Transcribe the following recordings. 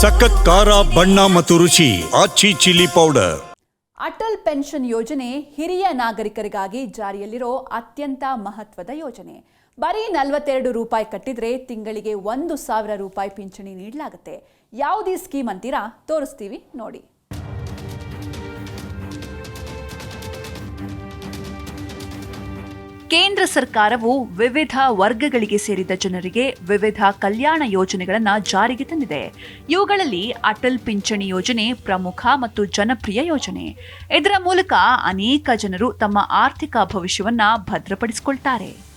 ಸಖತ್ ಖಾರ, ಬಣ್ಣ ಮತ್ತು ರುಚಿ, Aachi chilli powder. Atal pension ಯೋಜನೆ ಹಿರಿಯ ನಾಗರಿಕರಿಗಾಗಿ ಜಾರಿಯಲ್ಲಿರೋ ಅತ್ಯಂತ ಮಹತ್ವದ ಯೋಜನೆ. ಬರೀ ನಲವತ್ತೆರಡು ರೂಪಾಯಿ ಕಟ್ಟಿದ್ರೆ ತಿಂಗಳಿಗೆ ಒಂದು ಸಾವಿರ ರೂಪಾಯಿ ಪಿಂಚಣಿ ನೀಡಲಾಗುತ್ತೆ. ಯಾವುದೇ ಸ್ಕೀಮ್ ಅಂತೀರಾ? ತೋರಿಸ್ತೀವಿ, ನೋಡಿ. ಕೇಂದ್ರ ಸರ್ಕಾರವು ವಿವಿಧ ವರ್ಗಗಳಿಗೆ ಸೇರಿದ ಜನರಿಗೆ ವಿವಿಧ ಕಲ್ಯಾಣ ಯೋಜನೆಗಳನ್ನು ಜಾರಿಗೆ ತಂದಿದೆ. ಇವುಗಳಲ್ಲಿ ಅಟಲ್ ಪಿಂಚಣಿ ಯೋಜನೆ ಪ್ರಮುಖ ಮತ್ತು ಜನಪ್ರಿಯ ಯೋಜನೆ. ಇದರ ಮೂಲಕ ಅನೇಕ ಜನರು ತಮ್ಮ ಆರ್ಥಿಕ ಭವಿಷ್ಯವನ್ನು ಭದ್ರಪಡಿಸಿಕೊಳ್ತಾರೆ.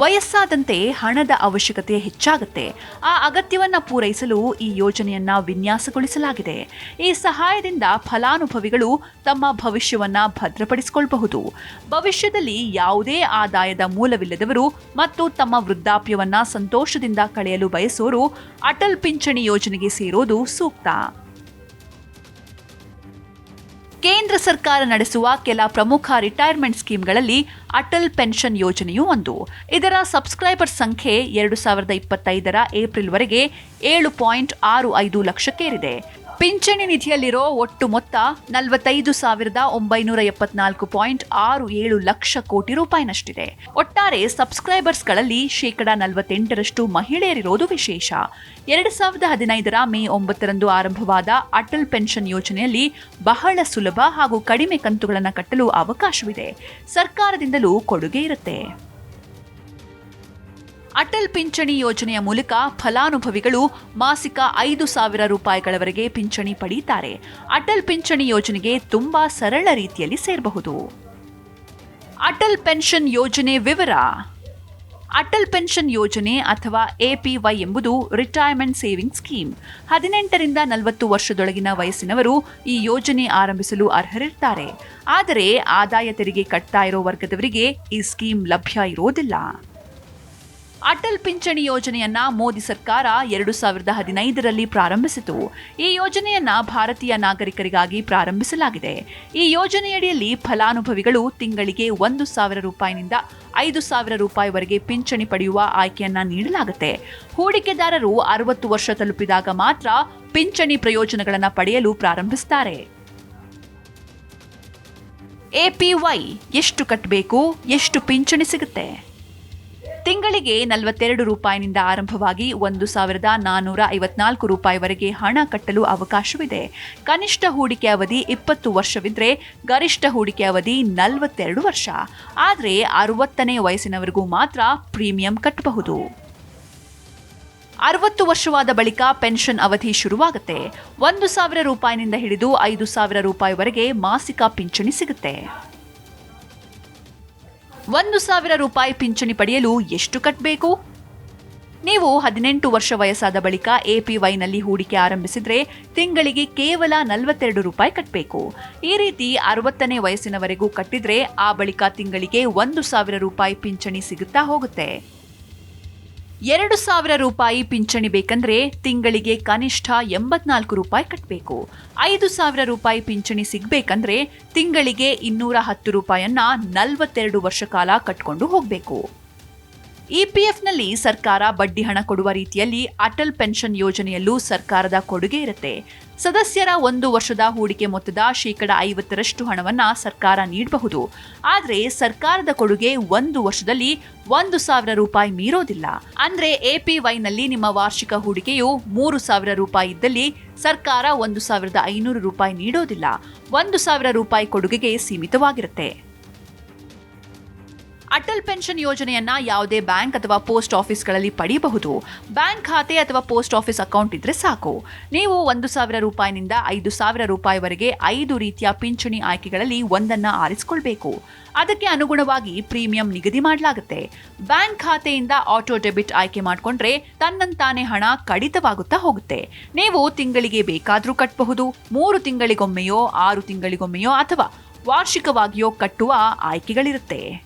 ವಯಸ್ಸಾದಂತೆ ಹಣದ ಅವಶ್ಯಕತೆ ಹೆಚ್ಚಾಗುತ್ತೆ. ಆ ಅಗತ್ಯವನ್ನು ಪೂರೈಸಲು ಈ ಯೋಜನೆಯನ್ನು ವಿನ್ಯಾಸಗೊಳಿಸಲಾಗಿದೆ. ಈ ಸಹಾಯದಿಂದ ಫಲಾನುಭವಿಗಳು ತಮ್ಮ ಭವಿಷ್ಯವನ್ನು ಭದ್ರಪಡಿಸಿಕೊಳ್ಳಬಹುದು ಭವಿಷ್ಯದಲ್ಲಿ ಯಾವುದೇ ಆದಾಯದ ಮೂಲವಿಲ್ಲದವರು ಮತ್ತು ತಮ್ಮ ವೃದ್ಧಾಪ್ಯವನ್ನು ಸಂತೋಷದಿಂದ ಕಳೆಯಲು ಬಯಸೋರು ಅಟಲ್ ಪಿಂಚಣಿ ಯೋಜನೆಗೆ ಸೇರೋದು ಸೂಕ್ತ. ಕೇಂದ್ರ ಸರ್ಕಾರ ನಡೆಸುವ ಕೆಲ ಪ್ರಮುಖ ರಿಟೈರ್ಮೆಂಟ್ ಸ್ಕೀಮ್ಗಳಲ್ಲಿ ಅಟಲ್ ಪೆನ್ಷನ್ ಯೋಜನೆಯೂ ಒಂದು. ಇದರ ಸಬ್ಸ್ಕ್ರೈಬರ್ ಸಂಖ್ಯೆ ಎರಡು ಸಾವಿರದ ಇಪ್ಪತ್ತೈದರ ಏಪ್ರಿಲ್ವರೆಗೆ ಏಳು ಪಾಯಿಂಟ್ ಆರು ಐದು ಲಕ್ಷಕ್ಕೇರಿದೆ. ಪಿಂಚಣಿ ನಿಧಿಯಲ್ಲಿರೋ ಒಟ್ಟು ಮೊತ್ತ ನಲವತ್ತೈದು ಸಾವಿರದ ಒಂಬೈನೂರ ಎಪ್ಪತ್ನಾಲ್ಕು ಪಾಯಿಂಟ್ ಆರು ಏಳು ಲಕ್ಷ ಕೋಟಿ ರೂಪಾಯಿನಷ್ಟಿದೆ. ಒಟ್ಟಾರೆ ಸಬ್ಸ್ಕ್ರೈಬರ್ಸ್ಗಳಲ್ಲಿ ಶೇಕಡ ನಲವತ್ತೆಂಟರಷ್ಟು ಮಹಿಳೆಯರಿರೋದು ವಿಶೇಷ. ಎರಡು ಸಾವಿರದ ಹದಿನೈದರ ಮೇ ಒಂಬತ್ತರಂದು ಆರಂಭವಾದ ಅಟಲ್ ಪೆನ್ಷನ್ ಯೋಜನೆಯಲ್ಲಿ ಬಹಳ ಸುಲಭ ಹಾಗೂ ಕಡಿಮೆ ಕಂತುಗಳನ್ನು ಕಟ್ಟಲು ಅವಕಾಶವಿದೆ. ಸರ್ಕಾರದಿಂದಲೂ ಕೊಡುಗೆ ಇರುತ್ತೆ. ಅಟಲ್ ಪಿಂಚಣಿ ಯೋಜನೆಯ ಮೂಲಕ ಫಲಾನುಭವಿಗಳು ಮಾಸಿಕ ಐದು ಸಾವಿರ ರೂಪಾಯಿಗಳವರೆಗೆ ಪಿಂಚಣಿ ಪಡೆಯುತ್ತಾರೆ ಅಟಲ್ ಪಿಂಚಣಿ ಯೋಜನೆಗೆ ತುಂಬಾ ಸರಳ ರೀತಿಯಲ್ಲಿ ಸೇರಬಹುದು. ಅಟಲ್ ಪೆನ್ಷನ್ ಯೋಜನೆ ವಿವರ. ಅಟಲ್ ಪೆನ್ಷನ್ ಯೋಜನೆ ಅಥವಾ ಎಪಿವೈ ಎಂಬುದು ರಿಟೈರ್ಮೆಂಟ್ ಸೇವಿಂಗ್ ಸ್ಕೀಮ್. ಹದಿನೆಂಟರಿಂದ ನಲವತ್ತು ವರ್ಷದೊಳಗಿನ ವಯಸ್ಸಿನವರು ಈ ಯೋಜನೆ ಆರಂಭಿಸಲು ಅರ್ಹರಿರ್ತಾರೆ. ಆದರೆ ಆದಾಯ ತೆರಿಗೆ ಕಟ್ತಾ ಇರೋ ವರ್ಗದವರಿಗೆ ಈ ಸ್ಕೀಮ್ ಲಭ್ಯ ಇರೋದಿಲ್ಲ. ಅಟಲ್ ಪಿಂಚಣಿ ಯೋಜನೆಯನ್ನ ಮೋದಿ ಸರ್ಕಾರ ಎರಡು ಸಾವಿರದ ಹದಿನೈದರಲ್ಲಿ ಪ್ರಾರಂಭಿಸಿತು. ಈ ಯೋಜನೆಯನ್ನ ಭಾರತೀಯ ನಾಗರಿಕರಿಗಾಗಿ ಪ್ರಾರಂಭಿಸಲಾಗಿದೆ. ಈ ಯೋಜನೆಯಡಿಯಲ್ಲಿ ಫಲಾನುಭವಿಗಳು ತಿಂಗಳಿಗೆ ಒಂದು ಸಾವಿರ ರೂಪಾಯಿನಿಂದ ಐದು ಸಾವಿರ ರೂಪಾಯಿವರೆಗೆ ಪಿಂಚಣಿ ಪಡೆಯುವ ಆಯ್ಕೆಯನ್ನ ನೀಡಲಾಗುತ್ತೆ. ಹೂಡಿಕೆದಾರರು ಅರವತ್ತು ವರ್ಷ ತಲುಪಿದಾಗ ಮಾತ್ರ ಪಿಂಚಣಿ ಪ್ರಯೋಜನಗಳನ್ನು ಪಡೆಯಲು ಪ್ರಾರಂಭಿಸುತ್ತಾರೆ ಎಪಿವೈ ಎಷ್ಟು ಕಟ್ಟಬೇಕು ಎಷ್ಟು ಪಿಂಚಣಿ ಸಿಗುತ್ತೆ? ತಿಂಗಳಿಗೆ ನಲವತ್ತೆರಡು ರೂಪಾಯಿನಿಂದ ಆರಂಭವಾಗಿ ಒಂದು ಸಾವಿರದ ನಾನ್ನೂರ ಐವತ್ನಾಲ್ಕು ರೂಪಾಯಿವರೆಗೆ ಹಣ ಕಟ್ಟಲು ಅವಕಾಶವಿದೆ. ಕನಿಷ್ಠ ಹೂಡಿಕೆ ಅವಧಿ ಇಪ್ಪತ್ತು ವರ್ಷವಿದ್ದರೆ ಗರಿಷ್ಠ ಹೂಡಿಕೆ ಅವಧಿ ನಲವತ್ತೆರಡು ವರ್ಷ. ಆದರೆ ಅರವತ್ತನೇ ವಯಸ್ಸಿನವರೆಗೂ ಮಾತ್ರ ಪ್ರೀಮಿಯಂ ಕಟ್ಟಬಹುದು. ಅರವತ್ತು ವರ್ಷವಾದ ಬಳಿಕ ಪೆನ್ಷನ್ ಅವಧಿ ಶುರುವಾಗುತ್ತೆ. ಒಂದು ಸಾವಿರ ರೂಪಾಯಿನಿಂದ ಹಿಡಿದು ಐದು ಸಾವಿರ ರೂಪಾಯಿವರೆಗೆ ಮಾಸಿಕ ಪಿಂಚಣಿ ಸಿಗುತ್ತೆ. ಒಂದು ಸಾವಿರ ರೂಪಾಯಿ ಪಿಂಚಣಿ ಪಡೆಯಲು ಎಷ್ಟು ಕಟ್ಟಬೇಕು ನೀವು ಹದಿನೆಂಟು ವರ್ಷ ವಯಸ್ಸಾದ ಬಳಿಕ ಎಪಿವೈನಲ್ಲಿ ಹೂಡಿಕೆ ಆರಂಭಿಸಿದರೆ ತಿಂಗಳಿಗೆ ಕೇವಲ ನಲವತ್ತೆರಡು ರೂಪಾಯಿ ಕಟ್ಟಬೇಕು ಈ ರೀತಿ ಅರವತ್ತನೇ ವಯಸ್ಸಿನವರೆಗೂ ಕಟ್ಟಿದರೆ ಆ ಬಳಿಕ ತಿಂಗಳಿಗೆ ಒಂದು ಸಾವಿರ ರೂಪಾಯಿ ಪಿಂಚಣಿ ಸಿಗುತ್ತಾ ಹೋಗುತ್ತೆ. ಎರಡು ಸಾವಿರ ರೂಪಾಯಿ ಪಿಂಚಣಿ ಬೇಕಂದ್ರೆ ತಿಂಗಳಿಗೆ ಕನಿಷ್ಠ ಎಂಬತ್ನಾಲ್ಕು ರೂಪಾಯಿ ಕಟ್ಟಬೇಕು ಐದು ಸಾವಿರ ರೂಪಾಯಿ ಪಿಂಚಣಿ ಸಿಗಬೇಕಂದ್ರೆ ತಿಂಗಳಿಗೆ ಇನ್ನೂರ ಹತ್ತು ರೂಪಾಯಿಯನ್ನ ನಲವತ್ತೆರಡು ವರ್ಷ ಕಾಲ ಕಟ್ಕೊಂಡು ಹೋಗಬೇಕು. ಇಪಿಎಫ್ನಲ್ಲಿ ಸರ್ಕಾರ ಬಡ್ಡಿ ಹಣ ಕೊಡುವ ರೀತಿಯಲ್ಲಿ ಅಟಲ್ ಪೆನ್ಷನ್ ಯೋಜನೆಯಲ್ಲೂ ಸರ್ಕಾರದ ಕೊಡುಗೆ ಇರುತ್ತೆ. ಸದಸ್ಯರ ಒಂದು ವರ್ಷದ ಹೂಡಿಕೆ ಮೊತ್ತದ ಶೇಕಡ ಐವತ್ತರಷ್ಟು ಹಣವನ್ನ ಸರ್ಕಾರ ನೀಡಬಹುದು. ಆದರೆ ಸರ್ಕಾರದ ಕೊಡುಗೆ ಒಂದು ವರ್ಷದಲ್ಲಿ ಒಂದು ಸಾವಿರ ರೂಪಾಯಿ ಮೀರೋದಿಲ್ಲ. ಅಂದ್ರೆ ಎಪಿವೈನಲ್ಲಿ ನಿಮ್ಮ ವಾರ್ಷಿಕ ಹೂಡಿಕೆಯು ಮೂರು ಸಾವಿರ ರೂಪಾಯಿ ಇದ್ದಲ್ಲಿ ಸರ್ಕಾರ ಒಂದು ಸಾವಿರದ ಐನೂರು ರೂಪಾಯಿ ನೀಡೋದಿಲ್ಲ. ಒಂದು ಸಾವಿರ ರೂಪಾಯಿ ಕೊಡುಗೆಗೆ ಸೀಮಿತವಾಗಿರುತ್ತೆ. ಅಟಲ್ ಪೆನ್ಷನ್ ಯೋಜನೆಯನ್ನ ಯಾವುದೇ ಬ್ಯಾಂಕ್ ಅಥವಾ ಪೋಸ್ಟ್ ಆಫೀಸ್ಗಳಲ್ಲಿ ಪಡೆಯಬಹುದು ಬ್ಯಾಂಕ್ ಖಾತೆ ಅಥವಾ ಪೋಸ್ಟ್ ಆಫೀಸ್ ಅಕೌಂಟ್ ಇದ್ರೆ ಸಾಕು. ನೀವು ಒಂದು ಸಾವಿರ ರೂಪಾಯಿನಿಂದ ಐದು ಸಾವಿರ ರೂಪಾಯಿವರೆಗೆ ಐದು ರೀತಿಯ ಪಿಂಚಣಿ ಆಯ್ಕೆಗಳಲ್ಲಿ ಒಂದನ್ನ ಆರಿಸಿಕೊಳ್ಬೇಕು. ಅದಕ್ಕೆ ಅನುಗುಣವಾಗಿ ಪ್ರೀಮಿಯಂ ನಿಗದಿ ಮಾಡಲಾಗುತ್ತೆ. ಬ್ಯಾಂಕ್ ಖಾತೆಯಿಂದ ಆಟೋ ಡೆಬಿಟ್ ಆಯ್ಕೆ ಮಾಡಿಕೊಂಡ್ರೆ ತನ್ನಂತಾನೆ ಹಣ ಕಡಿತವಾಗುತ್ತಾ ಹೋಗುತ್ತೆ. ನೀವು ತಿಂಗಳಿಗೆ ಬೇಕಾದರೂ ಕಟ್ಟಬಹುದು ಮೂರು ತಿಂಗಳಿಗೊಮ್ಮೆಯೋ, ಆರು ತಿಂಗಳಿಗೊಮ್ಮೆಯೋ ಅಥವಾ ವಾರ್ಷಿಕವಾಗಿಯೋ ಕಟ್ಟುವ ಆಯ್ಕೆಗಳಿರುತ್ತೆ.